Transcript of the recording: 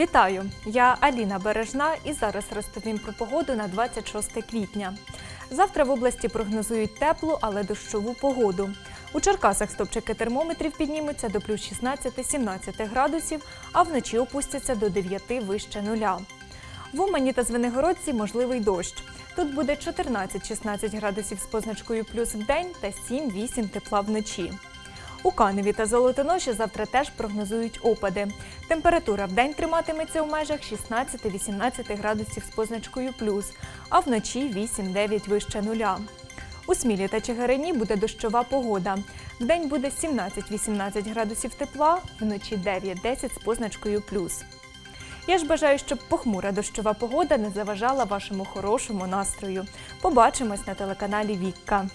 Вітаю! Я Аліна Бережна і зараз розповім про погоду на 26 квітня. Завтра в області прогнозують теплу, але дощову погоду. У Черкасах стопчики термометрів піднімуться до плюс 16-17 градусів, а вночі опустяться до 9 вище нуля. В Умані та Звенигородці можливий дощ. Тут буде 14-16 градусів з позначкою плюс в день та 7-8 тепла вночі. У Каневі та Золотоноші завтра теж прогнозують опади. Температура в день триматиметься у межах 16-18 градусів з позначкою плюс, а вночі 8-9 вище нуля. У Смілі та Чигирині буде дощова погода. Вдень буде 17-18 градусів тепла, вночі 9-10 з позначкою плюс. Я ж бажаю, щоб похмура дощова погода не заважала вашому хорошому настрою. Побачимось на телеканалі Вікка.